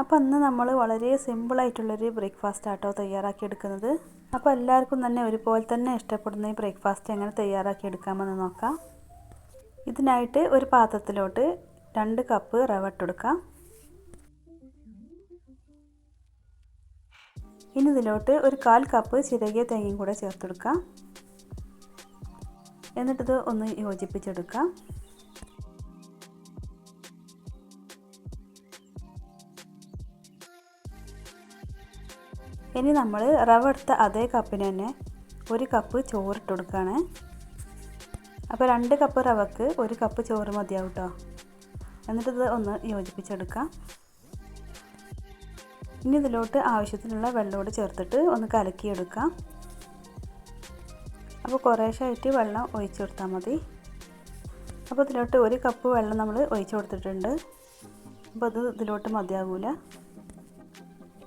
അപ്പോൾ ഇന്ന് നമ്മൾ വളരെ സിമ്പിളായിട്ടുള്ളൊരു ബ്രേക്ക്ഫാസ്റ്റ് ആട്ടോ തയ്യാറാക്കി എടുക്കുന്നത്. അപ്പോൾ എല്ലാവർക്കും തന്നെ ഒരുപോലെ തന്നെ ഇഷ്ടപ്പെടുന്ന ഈ ബ്രേക്ക്ഫാസ്റ്റ് എങ്ങനെ തയ്യാറാക്കി എടുക്കാമെന്ന് നോക്കാം. ഇതിനായിട്ട് ഒരു പാത്രത്തിലോട്ട് രണ്ട് കപ്പ് റവ ഇട്ടെടുക്കാം ഇനി ഇതിലോട്ട് ഒരു കാൽ കപ്പ് ചിരകിയ തേങ്ങയും കൂടെ ചേർത്തെടുക്കാം എന്നിട്ടിത് ഒന്ന് യോജിപ്പിച്ചെടുക്കാം. ഇനി നമ്മൾ റവ എടുത്ത അതേ കപ്പിന് തന്നെ ഒരു കപ്പ് ചോറിട്ട് കൊടുക്കുകയാണ്. അപ്പോൾ രണ്ട് കപ്പ് റവക്ക് ഒരു കപ്പ് ചോറ് മതിയാവും കേട്ടോ. എന്നിട്ടിത് ഒന്ന് യോജിപ്പിച്ചെടുക്കാം. ഇനി ഇതിലോട്ട് ആവശ്യത്തിനുള്ള വെള്ളമോട് ചേർത്തിട്ട് ഒന്ന് കലക്കിയെടുക്കാം. അപ്പോൾ കുറേശ്ശായിട്ട് വെള്ളം ഒഴിച്ചു കൊടുത്താൽ മതി. അപ്പോൾ ഇതിലോട്ട് ഒരു കപ്പ് വെള്ളം നമ്മൾ ഒഴിച്ചു കൊടുത്തിട്ടുണ്ട്. അപ്പോൾ അത് ഇതിലോട്ട് മതിയാകൂല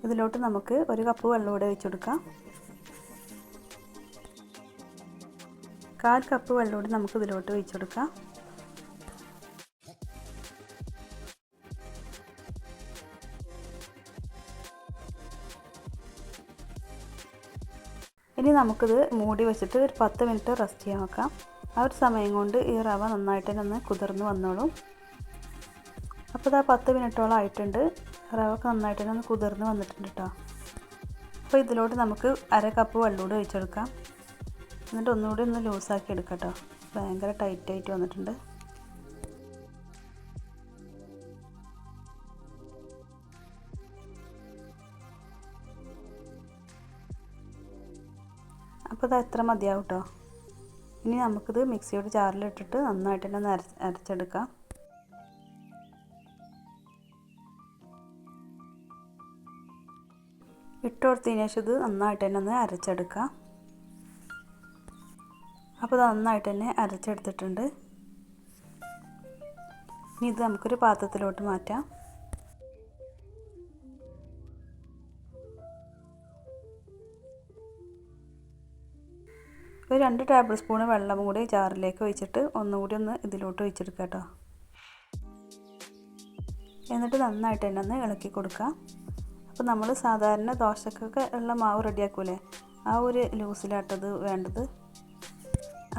ഇതിലോട്ട് നമുക്ക് ഒരു കപ്പ് വെള്ളം കൂടെ ഒഴിച്ചു കൊടുക്കാം. കാൽ കപ്പ് വെള്ളം കൂടി നമുക്ക് ഇതിലോട്ട് ഒഴിച്ചു കൊടുക്കാം. ഇനി നമുക്കിത് മൂടി വെച്ചിട്ട് ഒരു പത്ത് മിനിറ്റ് റെസ്റ്റ് ചെയ്യാൻ വെക്കാം. ആ ഒരു സമയം കൊണ്ട് ഈ റവ നന്നായിട്ട് തന്നെ കുതിർന്ന് വന്നോളും. അപ്പോൾ ഇതാ പത്ത് മിനിറ്റോളം ആയിട്ടുണ്ട്. റവ നന്നായിട്ട് തന്നെ കുതിർന്ന് വന്നിട്ടുണ്ട് കേട്ടോ അപ്പോൾ ഇതിലോട്ട് നമുക്ക് അര കപ്പ് വെള്ളം കൂടി ഒഴിച്ചെടുക്കാം. എന്നിട്ട് ഒന്നുകൂടി ഒന്ന് ലൂസാക്കി എടുക്കാം കേട്ടോ ഭയങ്കര ടൈറ്റായിട്ട് വന്നിട്ടുണ്ട്. അപ്പോൾ ഇത് എത്ര മതിയാവും കേട്ടോ ഇനി നമുക്കിത് മിക്സിയുടെ ജാറിലിട്ടിട്ട് നന്നായിട്ട് തന്നെ അരച്ചെടുക്കാം. ഇട്ട് കൊടുത്തതിന് ശേഷം ഇത് നന്നായിട്ട് തന്നെ ഒന്ന് അരച്ചെടുക്കാം. അപ്പോൾ ഇത് നന്നായിട്ട് തന്നെ അരച്ചെടുത്തിട്ടുണ്ട്. ഇനി ഇത് നമുക്കൊരു പാത്രത്തിലോട്ട് മാറ്റാം. ഒരു രണ്ട് ടേബിൾ സ്പൂൺ വെള്ളം കൂടി ജാറിലേക്ക് ഒഴിച്ചിട്ട് ഒന്നുകൂടി ഒന്ന് ഇതിലോട്ട് ഒഴിച്ചെടുക്കുക കേട്ടോ. എന്നിട്ട് നന്നായിട്ട് തന്നെ ഒന്ന് ഇളക്കി കൊടുക്കാം. അപ്പോൾ നമ്മൾ സാധാരണ ദോശക്കൊക്കെ ഉള്ള മാവ് റെഡിയാക്കൂലേ? ആ ഒരു ലൂസിലാട്ടത് വേണ്ടത്.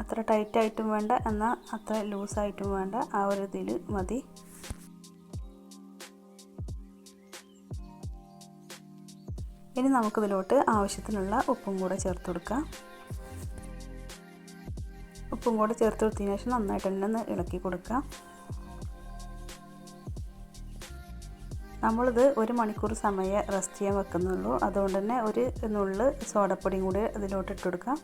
അത്ര ടൈറ്റായിട്ടും വേണ്ട എന്നാൽ അത്ര ലൂസായിട്ടും വേണ്ട. ആ ഒരു ഇതിൽ മതി. ഇനി നമുക്കിതിലോട്ട് ആവശ്യത്തിനുള്ള ഉപ്പും കൂടെ ചേർത്ത് കൊടുക്കാം. ഉപ്പും കൂടെ ചേർത്ത് കൊടുത്തതിന് ശേഷം നന്നായിട്ട് തന്നെ ഒന്ന് ഇളക്കി കൊടുക്കാം. നമ്മളിത് ഒരു മണിക്കൂർ സമയം റെസ്റ്റ് ചെയ്യാൻ വെക്കുന്നുള്ളൂ. അതുകൊണ്ട് തന്നെ ഒരു നുള്ള് സോഡപ്പൊടിയും കൂടി അതിലോട്ട് ഇട്ട് കൊടുക്കാം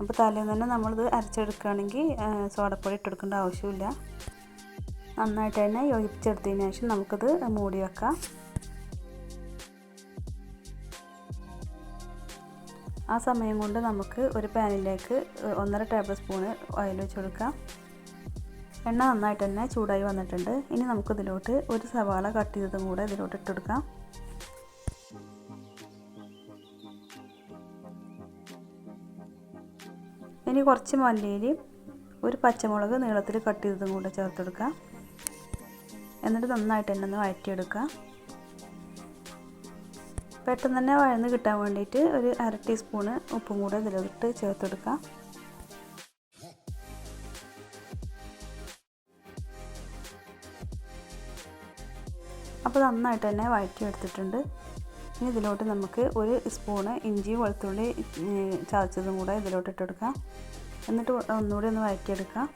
അപ്പോൾ തലേന്ന് തന്നെ നമ്മളിത് അരച്ചെടുക്കുകയാണെങ്കിൽ സോഡപ്പൊടി ഇട്ടെടുക്കേണ്ട ആവശ്യമില്ല. നന്നായിട്ട് തന്നെ യോജിപ്പിച്ചെടുത്തതിന് ശേഷം നമുക്കിത് മൂടി വെക്കാം. ആ സമയം കൊണ്ട് നമുക്ക് ഒരു പാനിലേക്ക് ഒന്നര ടേബിൾ സ്പൂണ് ഓയിൽ വെച്ച് കൊടുക്കാം. എണ്ണ നന്നായിട്ട് തന്നെ ചൂടായി വന്നിട്ടുണ്ട്. ഇനി നമുക്കിതിലോട്ട് ഒരു സവാള കട്ട് ചെയ്തതും കൂടെ ഇതിലോട്ട് ഇട്ടെടുക്കാം. ഇനി കുറച്ച് മല്ലിയിലും ഒരു പച്ചമുളക് നീളത്തിൽ കട്ട് ചെയ്തതും കൂടെ ചേർത്തെടുക്കാം എന്നിട്ട് നന്നായിട്ട് തന്നെ ഒന്ന് വഴറ്റിയെടുക്കാം പെട്ടെന്ന് തന്നെ വഴന്ന് കിട്ടാൻ വേണ്ടിയിട്ട് ഒരു അര ടീസ്പൂണ് ഉപ്പും കൂടെ ഇതിലോട്ട് ചേർത്തെടുക്കാം അപ്പോൾ നന്നായിട്ട് തന്നെ വഴറ്റി എടുത്തിട്ടുണ്ട് ഇനി ഇതിലോട്ട് നമുക്ക് ഒരു സ്പൂണ് ഇഞ്ചി വെളുത്തുള്ളി ചതച്ചതും കൂടെ ഇതിലോട്ട് ഇട്ടെടുക്കാം എന്നിട്ട് ഒന്നുകൂടി ഒന്ന് വഴറ്റിയെടുക്കാം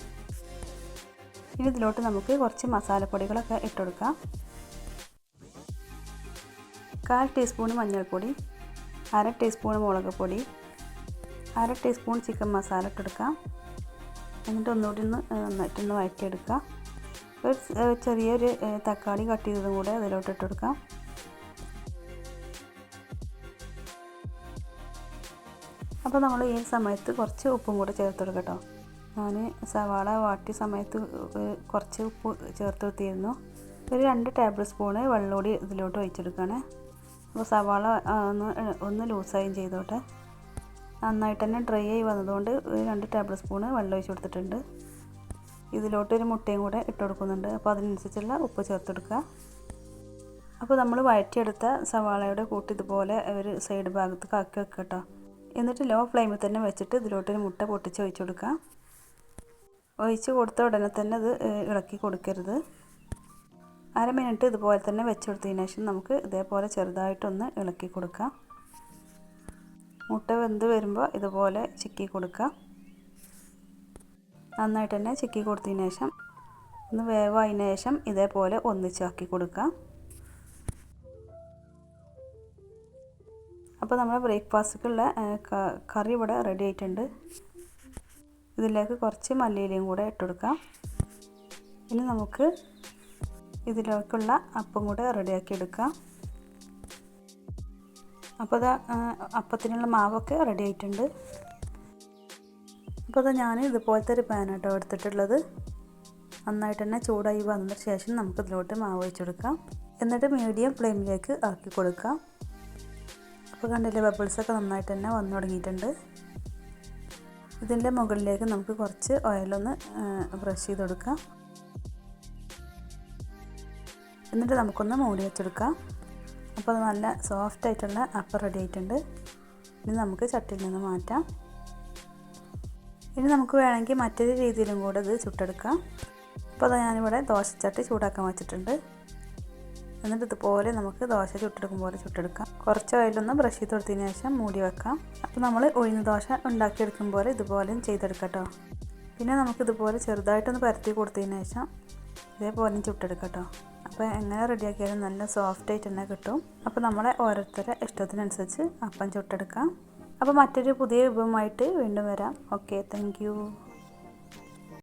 ഇനി ഇതിലോട്ട് നമുക്ക് കുറച്ച് മസാലപ്പൊടികളൊക്കെ ഇട്ടെടുക്കാം. കാൽ ടീസ്പൂൺ മഞ്ഞൾപ്പൊടി അര ടീസ്പൂൺ മുളക് പൊടി അര ടീസ്പൂൺ ചിക്കൻ മസാല ഇട്ടെടുക്കാം. എന്നിട്ട് ഒന്നുകൂടി ഒന്ന് നന്നായിട്ടൊന്ന് വഴറ്റിയെടുക്കാം ഒരു ചെറിയൊരു തക്കാളി കട്ട് ചെയ്തതും കൂടെ അതിലോട്ട് ഇട്ടെടുക്കാം അപ്പോൾ നമ്മൾ ഈ സമയത്ത് കുറച്ച് ഉപ്പും കൂടെ ചേർത്ത് കേട്ടോ. ഞാൻ സവാള വാട്ടിയ സമയത്ത് കുറച്ച് ഉപ്പ് ചേർത്ത് കൊടുത്തിരുന്നു. ഒരു രണ്ട് ടേബിൾ സ്പൂണ് വെള്ളമൂടി ഇതിലോട്ട് ഒഴിച്ചെടുക്കുകയാണ്. അപ്പോൾ സവാള ഒന്ന് ഒന്ന് ലൂസായും ചെയ്തോട്ടെ. നന്നായിട്ട് തന്നെ ഡ്രൈ ആയി വന്നതുകൊണ്ട് ഒരു രണ്ട് ടേബിൾ സ്പൂണ് വെള്ളം ഒഴിച്ച് കൊടുത്തിട്ടുണ്ട്. ഇതിലോട്ട് ഒരു മുട്ടയും കൂടെ ഇട്ട് കൊടുക്കുന്നുണ്ട്. അപ്പോൾ അതിനനുസരിച്ചുള്ള ഉപ്പ് ചേർത്തെടുക്കുക. അപ്പോൾ നമ്മൾ വഴറ്റിയെടുത്ത സവാളയുടെ കൂട്ട് ഇതുപോലെ ഒരു സൈഡ് ഭാഗത്ത് കാക്കി വെക്കുക കേട്ടോ. എന്നിട്ട് ലോ ഫ്ലെയിമിൽ തന്നെ വെച്ചിട്ട് ഇതിലോട്ടൊരു മുട്ട പൊട്ടിച്ച് ഒഴിച്ചു കൊടുക്കുക. ഒഴിച്ച് കൊടുത്ത ഉടനെ തന്നെ അത് ഇളക്കി കൊടുക്കരുത്. അര മിനിറ്റ് ഇതുപോലെ തന്നെ വെച്ച് കൊടുത്തതിന് ശേഷം നമുക്ക് ഇതേപോലെ ചെറുതായിട്ടൊന്ന് ഇളക്കി കൊടുക്കാം. മുട്ട വെന്ത് വരുമ്പോൾ ഇതുപോലെ ചിക്കി കൊടുക്കാം നന്നായിട്ട് തന്നെ ചിക്കി കൊടുത്തതിന് ശേഷം ഒന്ന് വേവായതിന് ശേഷം ഇതേപോലെ ഒന്നിച്ചാക്കി കൊടുക്കാം അപ്പോൾ നമ്മുടെ ബ്രേക്ക്ഫാസ്റ്റിലുള്ള കറി ഇവിടെ റെഡി ആയിട്ടുണ്ട്. ഇതിലേക്ക് കുറച്ച് മല്ലിയിലയും കൂടെ ഇട്ടുകൊടുക്കാം ഇനി നമുക്ക് ഇതിലേക്കുള്ള അപ്പം കൂടെ റെഡിയാക്കി എടുക്കാം. അപ്പോൾ അത് അപ്പത്തിനുള്ള മാവൊക്കെ റെഡി ആയിട്ടുണ്ട്. അപ്പോൾ അത് ഞാൻ ഇതുപോലത്തെ ഒരു പാനാട്ടോ എടുത്തിട്ടുള്ളത്. നന്നായിട്ട് തന്നെ ചൂടായി വന്നതിന് ശേഷം നമുക്ക് ഇതിലോട്ട് മാവ് ഒഴിച്ചെടുക്കാം. എന്നിട്ട് മീഡിയം ഫ്ലെയിമിലേക്ക് ആക്കി കൊടുക്കാം. അപ്പോൾ കണ്ടില്ലേ ബബിൾസൊക്കെ നന്നായിട്ട് തന്നെ വന്നു തുടങ്ങിയിട്ടുണ്ട്. ഇതിന്റെ മുകളിലേക്ക് നമുക്ക് കുറച്ച് ഓയിലൊന്ന് ബ്രഷ് ചെയ്ത് കൊടുക്കാം. എന്നിട്ട് നമുക്കൊന്ന് മൂടി വെച്ചെടുക്കാം. അപ്പോൾ അത് നല്ല സോഫ്റ്റ് ആയിട്ടുള്ള അപ്പം റെഡി ആയിട്ടുണ്ട്. ഇനി നമുക്ക് ചട്ടിയിൽ നിന്ന് മാറ്റാം. ഇനി നമുക്ക് വേണമെങ്കിൽ മറ്റൊരു രീതിയിലും കൂടെ ഇത് ചുട്ടെടുക്കാം. അപ്പോൾ അത് ഞാനിവിടെ ദോശച്ചട്ടി ചൂടാക്കാൻ വെച്ചിട്ടുണ്ട്. എന്നിട്ട് ഇതുപോലെ നമുക്ക് ദോശ ചുട്ടെടുക്കും പോലെ ചുട്ടെടുക്കാം. കുറച്ച് ഓയിലൊന്ന് ബ്രഷ് ചെയ്ത് കൊടുത്തതിന് ശേഷം മൂടി വെക്കാം. അപ്പോൾ നമ്മൾ ഉഴുന്ന് ദോശ ഉണ്ടാക്കിയെടുക്കും പോലെ ഇതുപോലെയും ചെയ്തെടുക്കാം പിന്നെ നമുക്കിതുപോലെ ചെറുതായിട്ടൊന്ന് പരത്തി കൊടുത്തതിന് ശേഷം ഇതേപോലെയും ചുട്ടെടുക്കാം അപ്പോൾ എങ്ങനെ റെഡിയാക്കിയാലും നല്ല സോഫ്റ്റ് ആയിട്ട് തന്നെ കിട്ടും. അപ്പോൾ നമ്മളെ ഓരോരുത്തരുടെ ഇഷ്ടത്തിനനുസരിച്ച് അപ്പം ചുട്ടെടുക്കാം. അപ്പോൾ മറ്റൊരു പുതിയ വിഭവമായിട്ട് വീണ്ടും വരാം. Okay thank